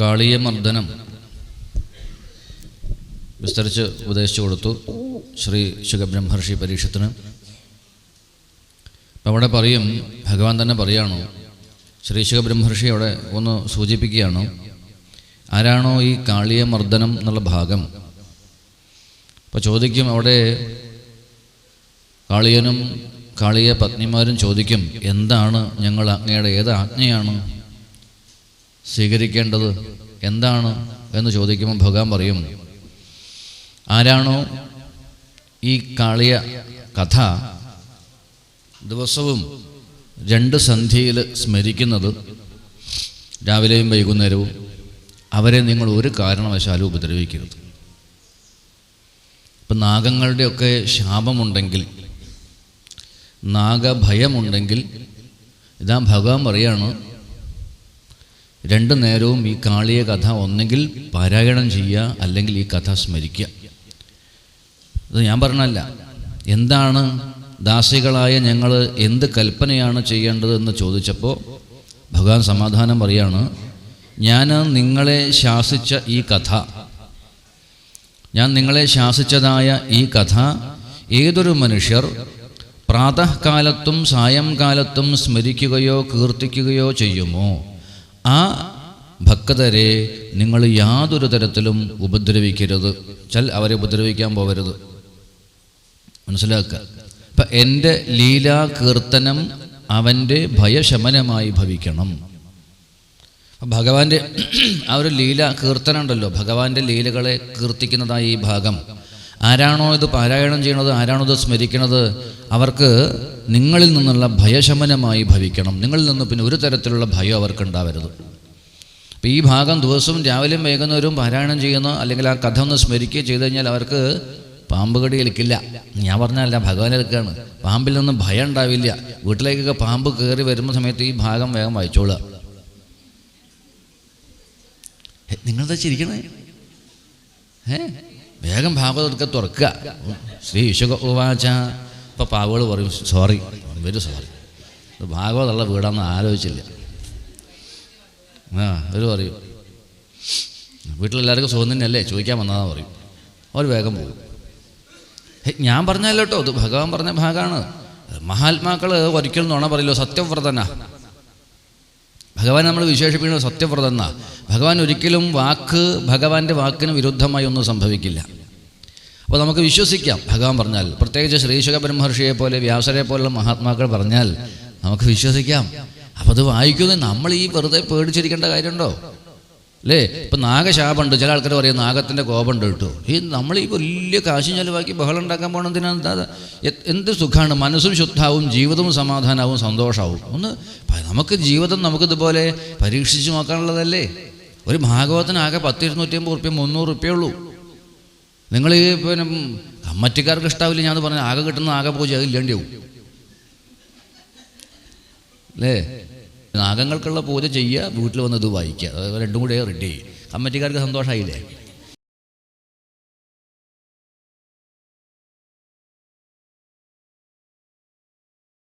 കാളിയ മർദ്ദനം വിസ്തരിച്ച് ഉപദേശിച്ചു കൊടുത്തു ശ്രീ ശുഖബ്രഹ്മർഷി പരീക്ഷത്തിന്. അവിടെ പറയും ഭഗവാൻ തന്നെ പറയുകയാണോ ശ്രീ ശുഖബ്രഹ്മർഷി അവിടെ ഒന്ന് സൂചിപ്പിക്കുകയാണോ ആരാണോ ഈ കാളിയ മർദ്ദനം എന്നുള്ള ഭാഗം? അപ്പോൾ ചോദിക്കും അവിടെ കാളിയനും കാളിയ പത്നിമാരും ചോദിക്കും എന്താണ് ഞങ്ങൾ അങ്ങയുടെ ഏത് ആജ്ഞയാണ് സ്വീകരിക്കേണ്ടത്? എന്താണ്? എന്ന് ചോദിക്കുമ്പോൾ ഭഗവാൻ പറയും ആരാണോ ഈ കാളിയ കഥ ദിവസവും രണ്ട് സന്ധ്യയിൽ സ്മരിക്കുന്നത് രാവിലെയും വൈകുന്നേരവും അവരെ നിങ്ങൾ ഒരു കാരണവശാലും ഉപദ്രവിക്കരുത്. ഇപ്പം നാഗങ്ങളുടെയൊക്കെ ശാപമുണ്ടെങ്കിൽ നാഗഭയമുണ്ടെങ്കിൽ ഇതാ ഭഗവാൻ പറയാണ് രണ്ടു നേരവും ഈ കാളിയ കഥ ഒന്നെങ്കിൽ പാരായണം ചെയ്യുക അല്ലെങ്കിൽ ഈ കഥ സ്മരിക്കുക. ഇത് ഞാൻ പറഞ്ഞല്ല. എന്താണ് ദാസികളായ ഞങ്ങൾ എന്ത് കൽപ്പനയാണ് ചെയ്യേണ്ടത് എന്ന് ചോദിച്ചപ്പോൾ ഭഗവാൻ സമാധാനം പറയാണ് ഞാൻ നിങ്ങളെ ശാസിച്ച ഈ കഥ ഞാൻ നിങ്ങളെ ശാസിച്ചതായ ഈ കഥ ഏതൊരു മനുഷ്യർ പ്രാതകാലത്തും സായംകാലത്തും സ്മരിക്കുകയോ കീർത്തിക്കുകയോ ചെയ്യുമോ? ആ ഭക്തരെ നിങ്ങൾ യാതൊരു തരത്തിലും ഉപദ്രവിക്കരുത്. ചൽ അവരെ ഉപദ്രവിക്കാൻ പോകരുത് മനസ്സിലാക്കുക. ഇപ്പം എന്റെ ലീലാ കീർത്തനം അവന്റെ ഭയശമനമായി ഭവിക്കണം. ഭഗവാന്റെ ആ ഒരു ലീല കീർത്തനം ഉണ്ടല്ലോ. ഭഗവാന്റെ ലീലകളെ കീർത്തിക്കുന്നതായി ഈ ഭാഗം. ആരാണോ ഇത് പാരായണം ചെയ്യണത് ആരാണോ ഇത് സ്മരിക്കണത് അവർക്ക് നിങ്ങളിൽ നിന്നുള്ള ഭയശമനമായി ഭവിക്കണം. നിങ്ങളിൽ നിന്ന് പിന്നെ ഒരു തരത്തിലുള്ള ഭയം അവർക്ക് ഉണ്ടാവരുത്. അപ്പോൾ ഈ ഭാഗം ദിവസവും രാവിലെയും വൈകുന്നേരവും പാരായണം ചെയ്യുന്ന അല്ലെങ്കിൽ ആ കഥ ഒന്ന് സ്മരിക്കുകയോ ചെയ്തു കഴിഞ്ഞാൽ അവർക്ക് പാമ്പ് കടി ഏൽക്കില്ല ഞാൻ പറഞ്ഞല്ല ഭഗവാൻ എടുക്കുകയാണ്. പാമ്പിൽ നിന്ന് ഭയം ഉണ്ടാവില്ല. വീട്ടിലേക്കൊക്കെ പാമ്പ് കയറി വരുന്ന സമയത്ത് ഈ ഭാഗം വേഗം വായിച്ചോളുക. നിങ്ങളെന്താ ചിരിക്കണേ? ഏ വേഗം ഭാഗവതൊക്കെ തുറക്കുക. ശ്രീ ഈശ്വക ഉവാച. ഇപ്പം പാവുകൾ പറയും സോറി വെരി സോറി ഭാഗവതമുള്ള വീടാണെന്ന് ആലോചിച്ചില്ല. ആ അവർ പറയും. വീട്ടിലെല്ലാവർക്കും സുഖം തന്നെയല്ലേ? ചോദിക്കാൻ വന്നതാന്ന് പറയും. അവർ വേഗം പോകും. ഞാൻ പറഞ്ഞല്ലോ കേട്ടോ. ഇത് ഭഗവാൻ പറഞ്ഞ ഭാഗമാണ് മഹാത്മാക്കൾ ഒരിക്കലും നുണ പറയല്ലോ. സത്യവ്രതനാ ഭഗവാൻ നമ്മൾ വിശേഷിപ്പിക്കുന്നത് സത്യവ്രതെന്ന. ഭഗവാൻ ഒരിക്കലും വാക്ക് ഭഗവാന്റെ വാക്കിന് വിരുദ്ധമായി ഒന്നും സംഭവിക്കില്ല. അപ്പോൾ നമുക്ക് വിശ്വസിക്കാം. ഭഗവാൻ പറഞ്ഞാൽ പ്രത്യേകിച്ച് ശ്രീശുഖ ബ്രഹ്മർഷിയെ പോലെ വ്യാസരെ പോലുള്ള മഹാത്മാക്കൾ പറഞ്ഞാൽ നമുക്ക് വിശ്വസിക്കാം. അപ്പോൾ അത് വായിക്കുന്നത് നമ്മൾ ഈ വെറുതെ പേടിച്ചിരിക്കേണ്ട കാര്യമുണ്ടോ? അല്ലേ ഇപ്പം നാഗശാപമുണ്ട്. ചില ആൾക്കാർ പറയും നാഗത്തിന്റെ കോപമുണ്ട് കേട്ടോ. ഈ നമ്മൾ ഈ വലിയ കാശും ചെലവാക്കി ബഹളം ഉണ്ടാക്കാൻ പോകണതിനാ എന്ത് സുഖമാണ് മനസ്സും ശുദ്ധാവും ജീവിതവും സമാധാനവും സന്തോഷമാവും ഒന്ന് നമുക്ക് ജീവിതം നമുക്കിതുപോലെ പരീക്ഷിച്ച് നോക്കാനുള്ളതല്ലേ? ഒരു ഭാഗവതനാകെ പത്ത് ഇരുന്നൂറ്റി അമ്പത് റുപ്യ മുന്നൂറ് റുപ്യ ഉള്ളൂ. നിങ്ങൾ ഈ പിന്നെ കമ്മറ്റിക്കാർക്ക് ഇഷ്ടാവില്ല ഞാൻ പറഞ്ഞ ആകെ കിട്ടുന്ന ആകെ പൂജ അത് ഇല്ലാണ്ടി ആവും അല്ലേ നാഗങ്ങൾക്കുള്ള പൂജ ചെയ്യുക വീട്ടിൽ വന്ന് ഇത് വായിക്കുക. രണ്ടും കൂടെ റെഡി കമ്മിറ്റിക്കാർക്ക് സന്തോഷമായില്ലേ?